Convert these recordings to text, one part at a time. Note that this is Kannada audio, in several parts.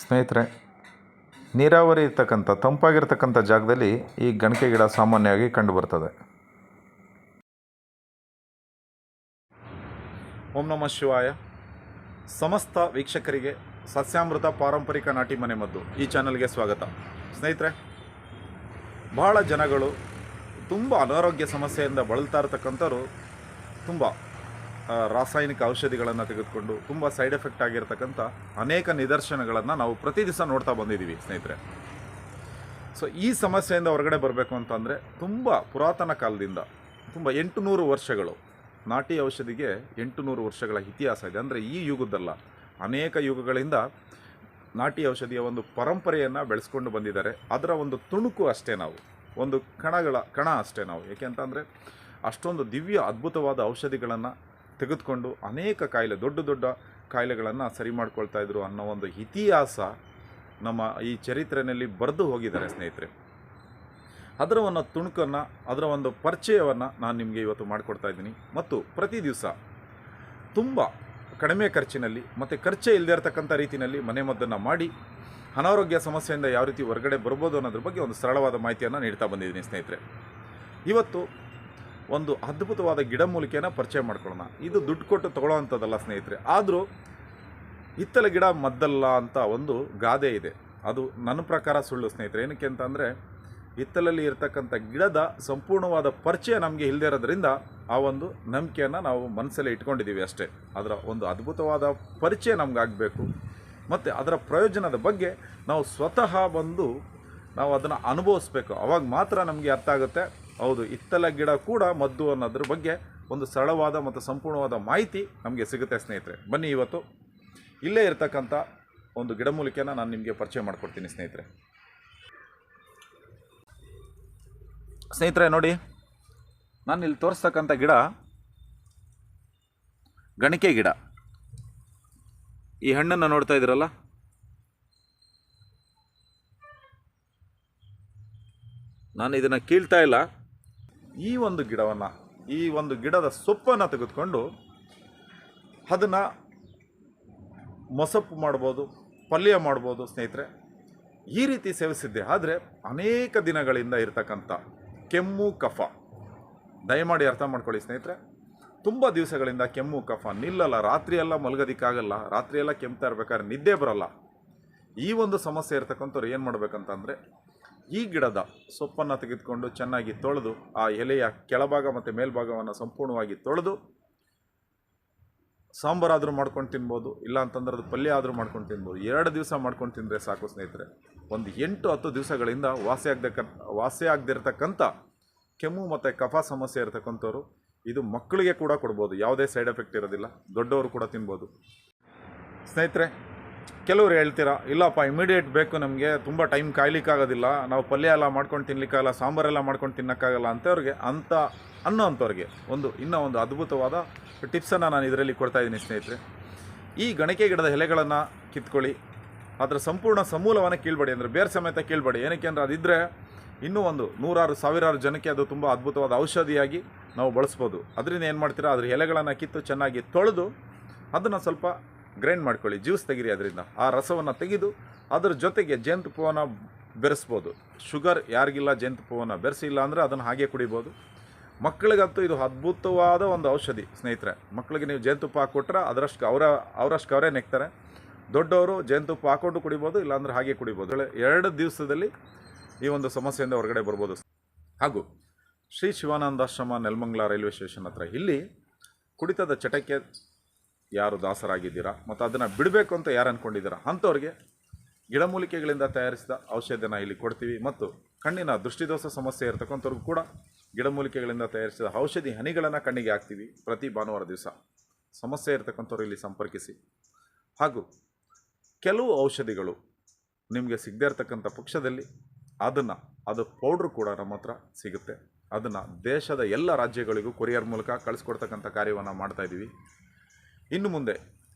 ಸ್ನೇಹಿತರೆ, ನೀರಾವರಿ ಇರ್ತಕ್ಕಂಥ, ತಂಪಾಗಿರ್ತಕ್ಕಂಥ ಜಾಗದಲ್ಲಿ ಈ ಗಣಕೆ ಗಿಡ ಸಾಮಾನ್ಯವಾಗಿ ಕಂಡುಬರ್ತದೆ. ಓಂ ನಮಃ ಶಿವಾಯ. ಸಮಸ್ತ ವೀಕ್ಷಕರಿಗೆ ಸಸ್ಯಾಮೃತ ಪಾರಂಪರಿಕ ನಾಟಿ ಮನೆ ಮದ್ದು ಈ ಚಾನಲ್ಗೆ ಸ್ವಾಗತ. ಸ್ನೇಹಿತರೆ, ಬಹಳ ಜನಗಳು ತುಂಬ ಅನಾರೋಗ್ಯ ಸಮಸ್ಯೆಯಿಂದ ಬಳಲ್ತಾ ಇರ್ತಕ್ಕಂಥವ್ರು ತುಂಬ ರಾಸಾಯನಿಕ ಔಷಧಿಗಳನ್ನು ತೆಗೆದುಕೊಂಡು ತುಂಬ ಸೈಡ್ ಎಫೆಕ್ಟ್ ಆಗಿರ್ತಕ್ಕಂಥ ಅನೇಕ ನಿದರ್ಶನಗಳನ್ನು ನಾವು ಪ್ರತಿ ದಿವಸ ನೋಡ್ತಾ ಬಂದಿದ್ದೀವಿ ಸ್ನೇಹಿತರೆ. ಸೊ ಈ ಸಮಸ್ಯೆಯಿಂದ ಹೊರಗಡೆ ಬರಬೇಕು ಅಂತಂದರೆ ತುಂಬ ಪುರಾತನ ಕಾಲದಿಂದ ತುಂಬ ಎಂಟು ನೂರು ವರ್ಷಗಳು, ನಾಟಿ ಔಷಧಿಗೆ ಎಂಟು ನೂರು ವರ್ಷಗಳ ಇತಿಹಾಸ ಇದೆ. ಅಂದರೆ ಈ ಯುಗದಲ್ಲ ಅನೇಕ ಯುಗಗಳಿಂದ ನಾಟಿ ಔಷಧಿಯ ಒಂದು ಪರಂಪರೆಯನ್ನು ಬೆಳೆಸ್ಕೊಂಡು ಬಂದಿದ್ದಾರೆ. ಅದರ ಒಂದು ತುಣುಕು ಅಷ್ಟೇ ನಾವು, ಒಂದು ಕಣಗಳ, ಕಣ ಅಷ್ಟೇ ನಾವು. ಏಕೆ ಅಂತಂದರೆ ಅಷ್ಟೊಂದು ದಿವ್ಯ ಅದ್ಭುತವಾದ ಔಷಧಿಗಳನ್ನು ತೆಗೆದುಕೊಂಡು ಅನೇಕ ಕಾಯಿಲೆ, ದೊಡ್ಡ ದೊಡ್ಡ ಕಾಯಿಲೆಗಳನ್ನು ಸರಿ ಮಾಡ್ಕೊಳ್ತಾ ಇದ್ರು ಅನ್ನೋ ಒಂದು ಇತಿಹಾಸ ನಮ್ಮ ಈ ಚರಿತ್ರೆಯಲ್ಲಿ ಬರೆದು ಹೋಗಿದ್ದಾರೆ ಸ್ನೇಹಿತರೆ. ಅದರ ಒಂದು ತುಣುಕನ್ನು, ಅದರ ಒಂದು ಪರಿಚಯವನ್ನು ನಾನು ನಿಮಗೆ ಇವತ್ತು ಮಾಡಿಕೊಡ್ತಾ ಇದ್ದೀನಿ. ಮತ್ತು ಪ್ರತಿ ದಿವಸ ತುಂಬ ಕಡಿಮೆ ಖರ್ಚಿನಲ್ಲಿ, ಮತ್ತು ಖರ್ಚೇ ಇಲ್ಲದೆ ಇರತಕ್ಕಂಥ ರೀತಿಯಲ್ಲಿ ಮನೆಮದ್ದನ್ನು ಮಾಡಿ, ಅನಾರೋಗ್ಯ ಸಮಸ್ಯೆಯಿಂದ ಯಾವ ರೀತಿ ಹೊರಗಡೆ ಬರ್ಬೋದು ಅನ್ನೋದ್ರ ಬಗ್ಗೆ ಒಂದು ಸರಳವಾದ ಮಾಹಿತಿಯನ್ನು ನೀಡ್ತಾ ಬಂದಿದ್ದೀನಿ ಸ್ನೇಹಿತರೆ. ಇವತ್ತು ಒಂದು ಅದ್ಭುತವಾದ ಗಿಡಮೂಲಿಕೆಯನ್ನು ಪರಿಚಯ ಮಾಡ್ಕೊಳ್ಳೋಣ. ಇದು ದುಡ್ಡು ಕೊಟ್ಟು ತಗೊಳ್ಳೋ ಅಂಥದ್ದಲ್ಲ ಸ್ನೇಹಿತರೆ. ಆದರೂ ಹಿತ್ತಲ ಗಿಡ ಮದ್ದಲ್ಲ ಅಂತ ಒಂದು ಗಾದೆ ಇದೆ. ಅದು ನನ್ನ ಪ್ರಕಾರ ಸುಳ್ಳು ಸ್ನೇಹಿತರೆ. ಏನಕ್ಕೆ ಅಂತಂದರೆ ಹಿತ್ತಲಲ್ಲಿ ಇರತಕ್ಕಂಥ ಗಿಡದ ಸಂಪೂರ್ಣವಾದ ಪರಿಚಯ ನಮಗೆ ಇಲ್ಲದೇ ಇರೋದ್ರಿಂದ ಆ ಒಂದು ನಂಬಿಕೆಯನ್ನು ನಾವು ಮನಸ್ಸಲ್ಲಿ ಇಟ್ಕೊಂಡಿದ್ದೀವಿ ಅಷ್ಟೇ. ಅದರ ಒಂದು ಅದ್ಭುತವಾದ ಪರಿಚಯ ನಮಗಾಗಬೇಕು. ಮತ್ತು ಅದರ ಪ್ರಯೋಜನದ ಬಗ್ಗೆ ನಾವು ಸ್ವತಃ ಬಂದು ನಾವು ಅದನ್ನು ಅನುಭವಿಸ್ಬೇಕು. ಅವಾಗ ಮಾತ್ರ ನಮಗೆ ಅರ್ಥ ಆಗುತ್ತೆ. ಹೌದು ಇತ್ತಲ ಗಿಡ ಕೂಡ ಮದ್ದು ಅನ್ನೋದ್ರ ಬಗ್ಗೆ ಒಂದು ಸರಳವಾದ ಮತ್ತು ಸಂಪೂರ್ಣವಾದ ಮಾಹಿತಿ ನಮಗೆ ಸಿಗುತ್ತೆ ಸ್ನೇಹಿತರೆ. ಬನ್ನಿ ಇವತ್ತು. ಇಲ್ಲೇ ಇರತಕ್ಕಂಥ ಒಂದು ಗಿಡಮೂಲಿಕೆನ ನಾನು ನಿಮಗೆ ಪರಿಚಯ ಮಾಡಿಕೊಡ್ತೀನಿ ಸ್ನೇಹಿತರೆ. ಸ್ನೇಹಿತರೆ, ನೋಡಿ ನಾನು ಇಲ್ಲಿ ತೋರಿಸ್ತಕ್ಕಂಥ ಗಿಡ ಗಣಿಕೆ ಗಿಡ. ಈ ಹಣ್ಣನ್ನು ನೋಡ್ತಾ ಇದ್ದೀರಲ್ಲ? ನಾನು ಇದನ್ನು ಕೀಳ್ತಾ ಇಲ್ಲ. ಈ ಒಂದು ಗಿಡವನ್ನು, ಈ ಒಂದು ಗಿಡದ ಸೊಪ್ಪನ್ನು ತೆಗೆದುಕೊಂಡು ಅದನ್ನು ಮೊಸಪ್ಪು ಮಾಡ್ಬೋದು, ಪಲ್ಯ ಮಾಡ್ಬೋದು ಸ್ನೇಹಿತರೆ. ಈ ರೀತಿ ಸೇವಿಸಿದ್ದೆ. ಆದರೆ ಅನೇಕ ದಿನಗಳಿಂದ ಇರತಕ್ಕಂಥ ಕೆಮ್ಮು, ಕಫ. ದಯಮಾಡಿ ಅರ್ಥ ಮಾಡ್ಕೊಳ್ಳಿ ಸ್ನೇಹಿತರೆ. ತುಂಬ ದಿವಸಗಳಿಂದ ಕೆಮ್ಮು, ಕಫ ನಿಲ್ಲಲ್ಲ. ರಾತ್ರಿಯೆಲ್ಲ ಮಲಗೋದಿಕ್ಕಾಗಲ್ಲ. ರಾತ್ರಿಯೆಲ್ಲ ಕೆಮ್ತಾ ಇರ್ಬೇಕಾದ್ರೆ ನಿದ್ದೆ ಬರಲ್ಲ. ಈ ಒಂದು ಸಮಸ್ಯೆ ಇರ್ತಕ್ಕಂಥವ್ರು ಏನು ಮಾಡ್ಬೇಕಂತಂದರೆ ಈ ಗಿಡದ ಸೊಪ್ಪನ್ನು ತೆಗೆದುಕೊಂಡು ಚೆನ್ನಾಗಿ ತೊಳೆದು, ಆ ಎಲೆಯ ಕೆಳಭಾಗ ಮತ್ತು ಮೇಲ್ಭಾಗವನ್ನು ಸಂಪೂರ್ಣವಾಗಿ ತೊಳೆದು ಸಾಂಬಾರಾದರೂ ಮಾಡ್ಕೊಂಡು ತಿನ್ಬೋದು, ಇಲ್ಲ ಅಂತಂದ್ರೆ ಅದು ಪಲ್ಯ ಆದರೂ ಮಾಡ್ಕೊಂಡು ತಿನ್ಬೋದು. ಎರಡು ದಿವಸ ಮಾಡ್ಕೊಂಡು ತಿಂದರೆ ಸಾಕು ಸ್ನೇಹಿತರೆ. ಒಂದು ಎಂಟು ಹತ್ತು ದಿವಸಗಳಿಂದ ವಾಸಿ ಆಗದಕ್ಕ ವಾಸಿ ಆಗದಿರ್ತಕ್ಕಂಥ ಕೆಮ್ಮು ಮತ್ತು ಕಫ ಸಮಸ್ಯೆ ಇರತಕ್ಕಂಥವ್ರು, ಇದು ಮಕ್ಕಳಿಗೆ ಕೂಡ ಕೊಡ್ಬೋದು. ಯಾವುದೇ ಸೈಡ್ ಎಫೆಕ್ಟ್ ಇರೋದಿಲ್ಲ. ದೊಡ್ಡವರು ಕೂಡ ತಿನ್ಬೋದು. ಸ್ನೇಹಿತರೆ ಕೆಲವರು ಹೇಳ್ತೀರಾ, ಇಲ್ಲಪ್ಪ ಇಮಿಡಿಯೇಟ್ ಬೇಕು ನಮಗೆ, ತುಂಬ ಟೈಮ್ ಕಾಯ್ಲಿಕ್ಕಾಗೋದಿಲ್ಲ, ನಾವು ಪಲ್ಯ ಎಲ್ಲ ಮಾಡ್ಕೊಂಡು ತಿನ್ಲಿಕ್ಕಾಗಲ್ಲ ಸಾಂಬಾರೆಲ್ಲ ಮಾಡ್ಕೊಂಡು ತಿನ್ನೋಕ್ಕಾಗಲ್ಲ ಅಂಥವ್ರಿಗೆ ಅಂತ, ಅನ್ನೋ ಅಂಥವ್ರಿಗೆ ಒಂದು, ಇನ್ನೂ ಒಂದು ಅದ್ಭುತವಾದ ಟಿಪ್ಸನ್ನು ನಾನು ಇದರಲ್ಲಿ ಕೊಡ್ತಾ ಇದ್ದೀನಿ ಸ್ನೇಹಿತರೆ. ಈ ಗಣಕೆ ಗಿಡದ ಎಲೆಗಳನ್ನು ಕಿತ್ಕೊಳ್ಳಿ. ಅದರ ಸಂಪೂರ್ಣ ಸಮೂಲವನ್ನು ಕೀಳ್ಬೇಡಿ ಅಂದರೆ ಬೇರೆ ಸಮೇತ ಕೀಳ್ಬೇಡಿ. ಏನಕ್ಕೆ ಅಂದರೆ ಅದಿದ್ದರೆ ಇನ್ನೂ ಒಂದು ನೂರಾರು, ಸಾವಿರಾರು ಜನಕ್ಕೆ ಅದು ತುಂಬ ಅದ್ಭುತವಾದ ಔಷಧಿಯಾಗಿ ನಾವು ಬಳಸ್ಬೋದು. ಅದರಿಂದ ಏನು ಮಾಡ್ತೀರಾ, ಅದ್ರ ಎಲೆಗಳನ್ನು ಕಿತ್ತು ಚೆನ್ನಾಗಿ ತೊಳೆದು, ಅದನ್ನು ಸ್ವಲ್ಪ ಗ್ರೈಂಡ್ ಮಾಡ್ಕೊಳ್ಳಿ, ಜ್ಯೂಸ್ ತೆಗೀರಿ ಅದರಿಂದ. ಆ ರಸವನ್ನು ತೆಗೆದು ಅದ್ರ ಜೊತೆಗೆ ಜೇನುತುಪ್ಪವನ್ನು ಬೆರೆಸ್ಬೋದು. ಶುಗರ್ ಯಾರಿಗಿಲ್ಲ, ಜೇನುತುಪ್ಪವನ್ನು ಬೆರೆಸಿಲ್ಲ ಅಂದರೆ ಅದನ್ನು ಹಾಗೆ ಕುಡಿಬೋದು. ಮಕ್ಕಳಿಗಂತೂ ಇದು ಅದ್ಭುತವಾದ ಒಂದು ಔಷಧಿ, ಸ್ನೇಹಿತರೆ. ಮಕ್ಕಳಿಗೆ ನೀವು ಜೇನುತುಪ್ಪ ಹಾಕ್ಕೊಟ್ರೆ ಅದರಷ್ಟು ಅವರ, ಅವರಷ್ಟು ಅವರೇ ನೆಕ್ತಾರೆ. ದೊಡ್ಡವರು ಜೇನುತುಪ್ಪ ಹಾಕ್ಕೊಂಡು ಕುಡಿಬೋದು, ಇಲ್ಲಾಂದ್ರೆ ಹಾಗೆ ಕುಡಿಬೋದು. ಎರಡು ದಿವಸದಲ್ಲಿ ಈ ಒಂದು ಸಮಸ್ಯೆಯಿಂದ ಹೊರಗಡೆ ಬರ್ಬೋದು. ಹಾಗೂ ಶ್ರೀ ಶಿವಾನಂದಾಶ್ರಮ ನೆಲಮಂಗಲ ರೈಲ್ವೆ ಸ್ಟೇಷನ್ ಹತ್ರ ಇಲ್ಲಿ ಕುಡಿತದ ಚಟಕ್ಕೆ ಯಾರು ದಾಸರಾಗಿದ್ದೀರಾ? ಮತ್ತು ಅದನ್ನು ಬಿಡಬೇಕು ಅಂತ ಯಾರು ಅಂದ್ಕೊಂಡಿದ್ದೀರಾ ಅಂಥವ್ರಿಗೆ ಗಿಡಮೂಲಿಕೆಗಳಿಂದ ತಯಾರಿಸಿದ ಔಷಧಿಯನ್ನು ಇಲ್ಲಿ ಕೊಡ್ತೀವಿ. ಮತ್ತು ಕಣ್ಣಿನ ದೃಷ್ಟಿದೋಷ ಸಮಸ್ಯೆ ಇರತಕ್ಕಂಥವ್ರಿಗೂ ಕೂಡ ಗಿಡಮೂಲಿಕೆಗಳಿಂದ ತಯಾರಿಸಿದ ಔಷಧಿ ಹನಿಗಳನ್ನು ಕಣ್ಣಿಗೆ ಹಾಕ್ತೀವಿ ಪ್ರತಿ ಭಾನುವಾರ ದಿವಸ. ಸಮಸ್ಯೆ ಇರತಕ್ಕಂಥವ್ರು ಇಲ್ಲಿ ಸಂಪರ್ಕಿಸಿ. ಹಾಗೂ ಕೆಲವು ಔಷಧಿಗಳು ನಿಮಗೆ ಸಿಗದೇ ಇರತಕ್ಕಂಥ ಪಕ್ಷದಲ್ಲಿ ಅದನ್ನು, ಅದು ಪೌಡ್ರು ಕೂಡ ನಮ್ಮ ಹತ್ರ ಸಿಗುತ್ತೆ. ಅದನ್ನು ದೇಶದ ಎಲ್ಲ ರಾಜ್ಯಗಳಿಗೂ ಕೊರಿಯರ್ ಮೂಲಕ ಕಳಿಸ್ಕೊಡ್ತಕ್ಕಂಥ ಕಾರ್ಯವನ್ನು ಮಾಡ್ತಾಯಿದ್ದೀವಿ ಇನ್ನು ಮುಂದೆ,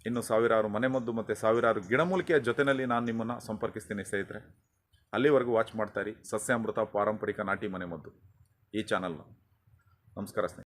ಇನ್ನು ಸಾವಿರಾರು ಮನೆಮದ್ದು ಮತ್ತು ಸಾವಿರಾರು ಗಿಡಮೂಲಿಕೆಯ ಜೊತೆಯಲ್ಲಿ ನಾನು ನಿಮ್ಮನ್ನು ಸಂಪರ್ಕಿಸ್ತೀನಿ ಸ್ನೇಹಿತರೆ. ಅಲ್ಲಿವರೆಗೂ ವಾಚ್ ಮಾಡ್ತಾಯಿರಿ ಸಸ್ಯಾಮೃತ ಪಾರಂಪರಿಕ ನಾಟಿ ಮನೆಮದ್ದು ಈ ಚಾನಲ್ನ ನಮಸ್ಕಾರ ಸ್ನೇಹಿತರೆ.